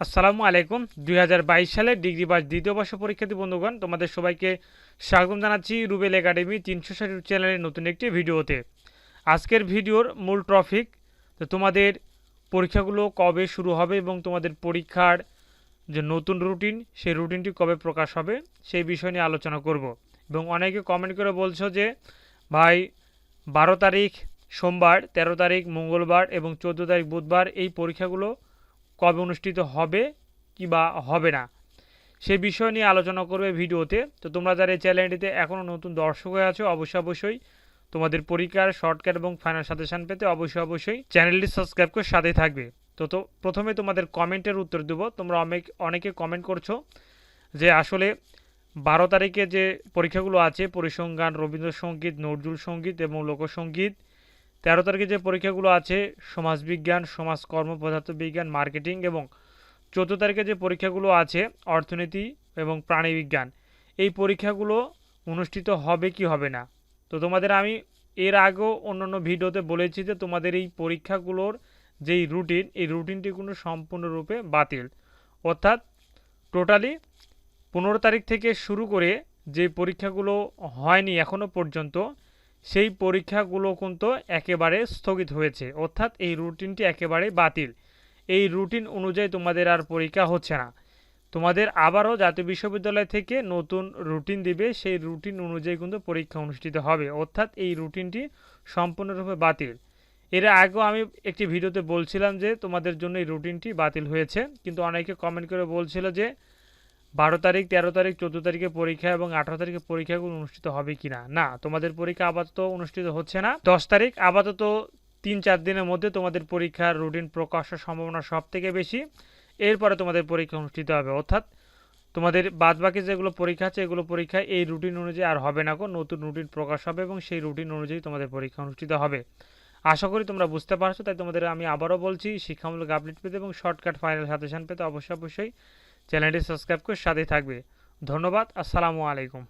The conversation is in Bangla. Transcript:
আসসালামু আলাইকুম। দুই হাজার বাইশ সালে ডিগ্রি পাস দ্বিতীয় বর্ষ পরীক্ষার্থী বন্ধুগণ, তোমাদের সবাইকে স্বাগত জানাচ্ছি রুবেল একাডেমি তিনশো ষাট চ্যানেলের নতুন একটি ভিডিওতে। আজকের ভিডিওর মূল টপিক, তো তোমাদের পরীক্ষাগুলো কবে শুরু হবে এবং তোমাদের পরীক্ষার যে নতুন রুটিন, সেই রুটিনটি কবে প্রকাশ হবে, সেই বিষয় নিয়ে আলোচনা করব। এবং অনেকে কমেন্ট করে বলছো যে, ভাই, বারো তারিখ সোমবার, তেরো তারিখ মঙ্গলবার এবং চোদ্দ তারিখ বুধবার এই পরীক্ষাগুলো কবে অনুষ্ঠিত হবে কি বা হবে না, সে বিষয় নিয়ে আলোচনা করবে ভিডিওতে। তো তোমরা যারা এই চ্যানেলটিতে এখনও নতুন দর্শক হয়ে আছো, অবশ্যই অবশ্যই তোমাদের পরীক্ষার শর্টকাট এবং ফাইনাল সাজেশান পেতে অবশ্যই অবশ্যই চ্যানেলটি সাবস্ক্রাইব করে সাথে থাকবে। তো তো প্রথমে তোমাদের কমেন্টের উত্তর দেবো। তোমরা অনেক, অনেকে কমেন্ট করছ যে আসলে বারো তারিখে যে পরীক্ষাগুলো আছে, পরিসংখ্যান রবীন্দ্রসঙ্গীত নজরুল সংগীত এবং লোকসঙ্গীত তেরো তারিখে যে পরীক্ষাগুলো আছে, সমাজবিজ্ঞান, সমাজকর্ম, পদার্থবিজ্ঞান, মার্কেটিং এবং চোদ্দ তারিখে যে পরীক্ষাগুলো আছে, অর্থনীতি এবং প্রাণীবিজ্ঞান, এই পরীক্ষাগুলো অনুষ্ঠিত হবে কি হবে না? তো তোমাদের আমি এর আগেও অন্যান্য ভিডিওতে বলেছি যে তোমাদের এই পরীক্ষাগুলোর যেই রুটিন, এই রুটিনটি কোনো সম্পূর্ণরূপে বাতিল। অর্থাৎ টোটালি পনেরো তারিখ থেকে শুরু করে যে পরীক্ষাগুলো হয়নি এখনও পর্যন্ত সেই পরীক্ষাগুলো কিন্তু একেবারে স্থগিত হয়েছে। অর্থাৎ এই রুটিনটি একেবারে বাতিল। এই রুটিন অনুযায়ী তোমাদের আর পরীক্ষা হচ্ছে না। তোমাদের আবারও জাতীয় বিশ্ববিদ্যালয় থেকে নতুন রুটিন দিবে। সেই রুটিন অনুযায়ী কিন্তু পরীক্ষা অনুষ্ঠিত হবে। অর্থাৎ এই রুটিনটি সম্পূর্ণরূপে বাতিল। এর আগেও আমি একটি ভিডিওতে বলছিলাম যে তোমাদের জন্য এই রুটিনটি বাতিল হয়েছে। কিন্তু অনেকে কমেন্ট করে বলছিল যে বারো তারিখ, তেরো তারিখ, চোদ্দ তারিখে পরীক্ষা এবং আঠারো তারিখে পরীক্ষাগুলো অনুষ্ঠিত হবে কি না না তোমাদের পরীক্ষা আপাতত অনুষ্ঠিত হচ্ছে না। দশ তারিখ, আপাতত তিন চার দিনের মধ্যে তোমাদের পরীক্ষার রুটিন প্রকাশের সম্ভাবনা সব থেকে বেশি। এরপরে তোমাদের পরীক্ষা অনুষ্ঠিত হবে। অর্থাৎ তোমাদের বাদবাকি যেগুলো পরীক্ষা আছে, এগুলো পরীক্ষা এই রুটিন অনুযায়ী আর হবে না কো নতুন রুটিন প্রকাশ হবে এবং সেই রুটিন অনুযায়ী তোমাদের পরীক্ষা অনুষ্ঠিত হবে। আশা করি তোমরা বুঝতে পারছ, তাই তোমাদের আমি আবারও বলছি, শিক্ষামূলক আপডেট পেতে এবং শর্টকাট ফাইনাল সাজেশন পেতে অবশ্যই অবশ্যই চ্যানেলটি সাবস্ক্রাইব করে সাথে থাকবে। ধন্যবাদ আসসালামু আলাইকুম।